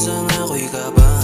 Kasama ko'y kabang